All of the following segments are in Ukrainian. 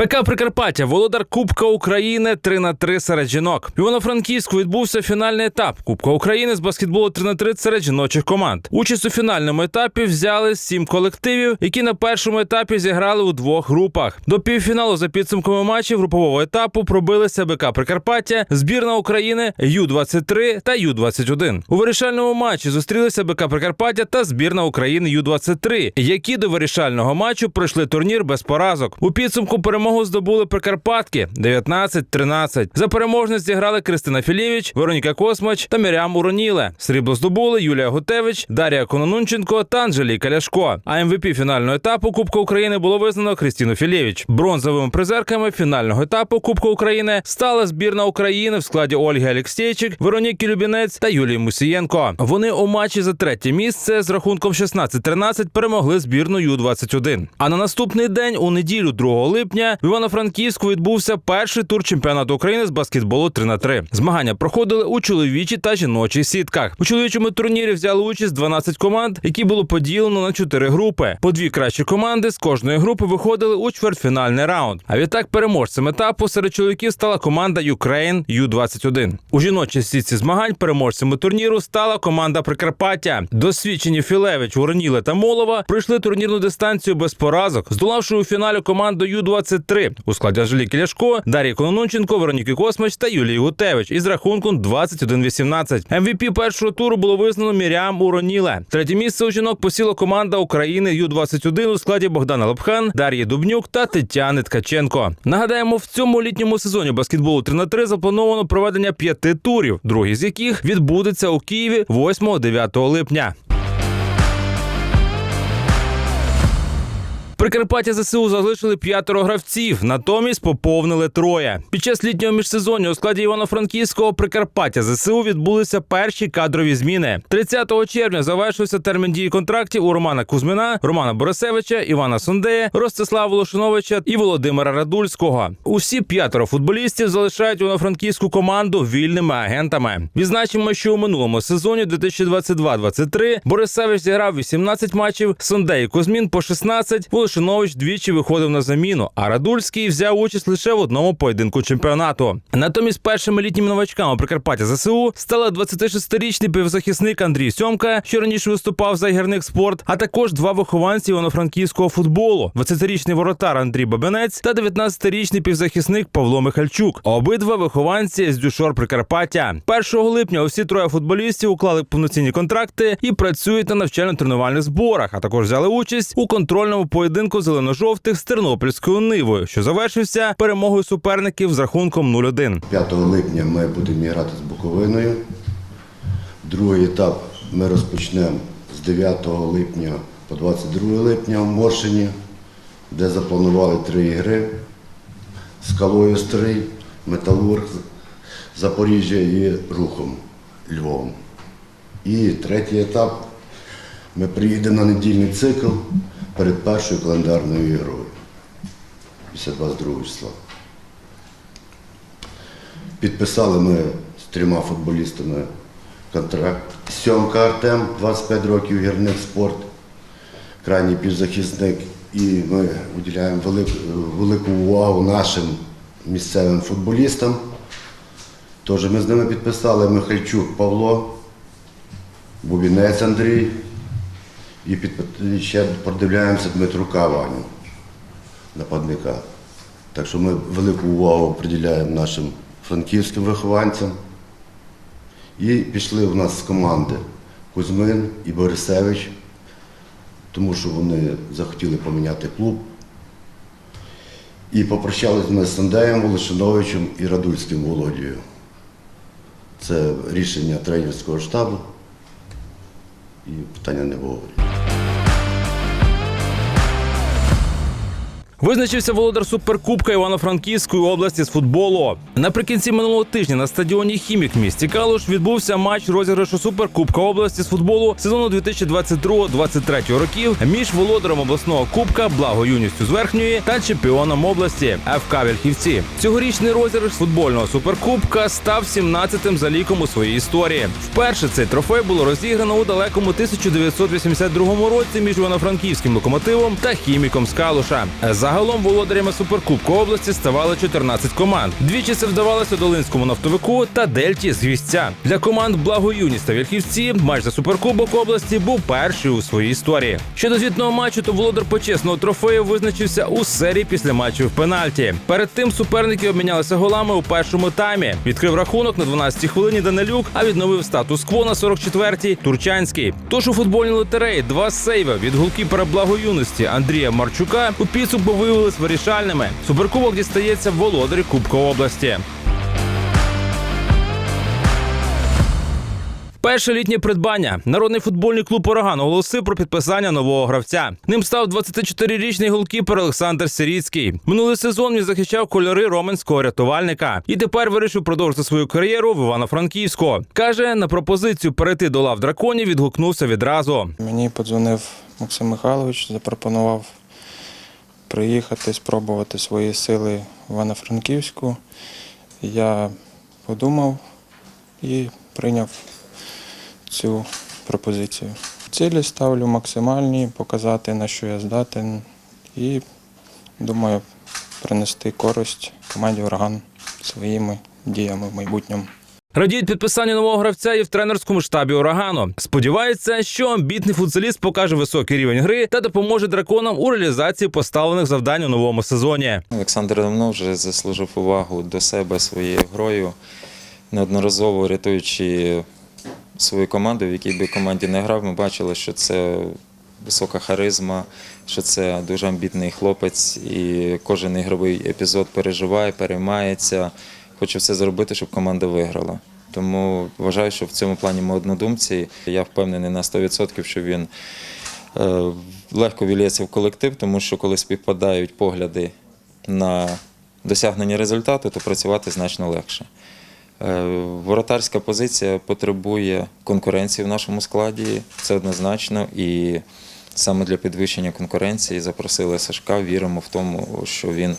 БК Прикарпаття, володар Кубка України 3 на 3 серед жінок. В Івано-Франківську відбувся фінальний етап Кубка України з баскетболу 3 на 3 серед жіночих команд. Участь у фінальному етапі взяли сім колективів, які на першому етапі зіграли у двох групах. До півфіналу за підсумками матчів групового етапу пробилися БК Прикарпаття, збірна України Ю-23 та Ю-21. У вирішальному матчі зустрілися БК Прикарпаття та збірна України Ю-23, які до вирішального матчу пройшли турнір без поразок. У підсумку перемогу здобули Прикарпатки 19-13. За переможність зіграли Кристина Філєвич, Вероніка Космач та Мірям Уроніле. Срібло здобули Юлія Гутевич, Дар'я Кононунченко та Анжеліка Ляшко. А МВП фінального етапу Кубка України було визнано Кристину Філєвич. Бронзовими призерками фінального етапу Кубка України стала збірна України в складі Ольги Алєксєйчик, Вероніки Любінець та Юлії Мусієнко. Вони у матчі за третє місце з рахунком 16-13 перемогли збірну Ю-21. А на наступний день, у неділю 2 липня, в Івано-Франківську відбувся перший тур чемпіонату України з баскетболу 3 на 3 Змагання проходили у чоловічій та жіночій сітках. У чоловічому турнірі взяли участь 12 команд, які було поділено на 4 групи. По дві кращі команди з кожної групи виходили у чвертьфінальний раунд. А відтак переможцем етапу серед чоловіків стала команда Ukraine Ю-21. У жіночій сітці змагань переможцями турніру стала команда Прикарпаття. Досвідчені Філевич, Уроніле та Молова пройшли турнірну дистанцію без поразок, здолавши у фіналі команду Ю-23 у складі Анжеліки Ляшко, Дар'ї Кононунченко, Вероніки Космач та Юлії Гутевич із рахунком 21-18. МВП першого туру було визнано Мірям Уроніле. Третє місце у жінок посіла команда України Ю-21 у складі Богдана Лапхан, Дар'ї Дубнюк та Тетяни Ткаченко. Нагадаємо, в цьому літньому сезоні баскетболу 3 на 3 заплановано проведення п'яти турів, другий з яких відбудеться у Києві 8-9 липня. Прикарпаття ЗСУ залишили п'ятеро гравців, натомість поповнили троє. Під час літнього міжсезоння у складі Івано-Франківського Прикарпаття ЗСУ відбулися перші кадрові зміни. 30 червня завершився термін дії контрактів у Романа Кузьмина, Романа Борисевича, Івана Сондея, Ростислава Волошиновича і Володимира Радульського. Усі п'ятеро футболістів залишають івано-франківську команду вільними агентами. Відзначимо, що у минулому сезоні 2022-23 Борисевич зіграв 18 матчів, Сондей і Кузьмін по 16, Волошинович двічі виходив на заміну, а Радульський взяв участь лише в одному поєдинку чемпіонату. Натомість першими літніми новачками Прикарпаття ЗСУ стали 26-річний півзахисник Андрій Сьомка, що раніше виступав за гірник спорт, а також два вихованці івано-франківського футболу: 20-річний воротар Андрій Бабинець та 19-річний півзахисник Павло Михальчук. Обидва вихованці з Дюшор Прикарпаття. 1 липня усі троє футболістів уклали повноцінні контракти і працюють на навчально-тренувальних зборах, а також взяли участь у контрольному поєдинку зелено-жовтих з тернопільською нивою, що завершився перемогою суперників з рахунком 0-1. 5 липня ми будемо грати з Буковиною. Другий етап ми розпочнемо з 9 липня по 22 липня в Моршині, де запланували три ігри скалою Стрий, Металург, Запоріжжя і Рухом Львовом. І третій етап ми приїдемо на недільний цикл перед першою календарною ігрою після 22 числа. Підписали ми з трьома футболістами контракт. Сьомка Артем, 25 років, гірник спорт, крайній півзахисник. І ми виділяємо велику, велику увагу нашим місцевим футболістам. Тож ми з ними підписали Михайчук Павло, Бубінець Андрій і під, ще продивляємося Дмитрука Ваню, нападника. Так що ми велику увагу приділяємо нашим франківським вихованцям. І пішли в нас з команди Кузьмин і Борисевич, тому що вони захотіли поміняти клуб. І попрощалися ми з Сандеєм Волошиновичем і Радульським Володією. Це рішення тренерського штабу. І питання не було. Визначився володар суперкубка Івано-Франківської області з футболу. Наприкінці минулого тижня на стадіоні Хімік місті Калуш відбувся матч розіграшу суперкубка області з футболу сезону 2022-2023 років між володаром обласного кубка Благо юністю з верхньої та чемпіоном області ФК Вільхівці. Цьогорічний розіграш футбольного суперкубка став 17-тим за ліком у своїй історії. Вперше цей трофей було розіграно у далекому 1982 році між Івано-Франківським локомотивом та хіміком з Калуша. Загалом володарями суперкубку області ставали 14 команд. Двічі це вдавалося Долинському нафтовику та Дельті з Гвістця. Для команд Благоюність та Вільхівці матч за суперкубок області був перший у своїй історії. Щодо звітного матчу, то володар почесного трофею визначився у серії після матчів в пенальті. Перед тим суперники обмінялися голами у першому таймі. Відкрив рахунок на 12-й хвилині Данилюк, а відновив статус-кво на 44-й Турчанський. Тож у футбольній лотереї два сейви від голкіпера благоюності Андрія Марчука у підсумку виявились вирішальними. Суперкубок дістається володарі Кубка області. Перше літнє придбання. Народний футбольний клуб Ураган оголосив про підписання нового гравця. Ним став 24-річний голкіпер Олександр Сиріцький. Минулий сезон він захищав кольори роменського рятувальника і тепер вирішив продовжити свою кар'єру в Івано-Франківську. Каже, на пропозицію перейти до лав драконів відгукнувся відразу. Мені подзвонив Максим Михайлович, запропонував приїхати, спробувати свої сили в Івано-Франківську. Я подумав і прийняв цю пропозицію. Цілі ставлю максимальні, показати на що я здатен, і думаю принести користь команді Ураган своїми діями в майбутньому. Радіють підписанню нового гравця і в тренерському штабі урагану. Сподівається, що амбітний футболіст покаже високий рівень гри та допоможе драконам у реалізації поставлених завдань у новому сезоні. Олександр давно вже заслужив увагу до себе своєю грою, неодноразово рятуючи свою команду, в якій би команді не грав. Ми бачили, що це висока харизма, що це дуже амбітний хлопець, і кожен ігровий епізод переживає, переймається, хоче все зробити, щоб команда виграла. Тому вважаю, що в цьому плані ми однодумці. Я впевнений на 100%, що він е, легко вілється в колектив, тому що коли співпадають погляди на досягнення результату, то працювати значно легше. Е, Воротарська позиція потребує конкуренції в нашому складі, це однозначно. І саме для підвищення конкуренції запросили Сашка. Віримо в тому, що він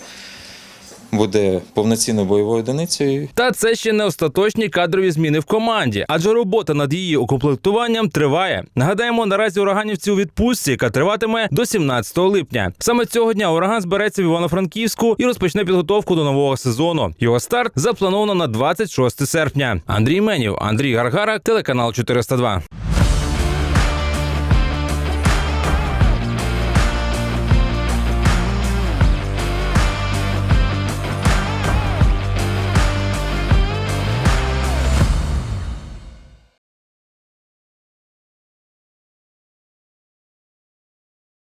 буде повноцінною бойовою одиницею Та це ще не остаточні кадрові зміни в команді, адже робота над її укомплектуванням триває. Нагадаємо, наразі ураганівці у відпустці, яка триватиме до 17 липня. Саме цього дня ураган збереться в Івано-Франківську і розпочне підготовку до нового сезону. Його старт заплановано на 26 серпня. Андрій Менів, Андрій Гаргара, телеканал 402.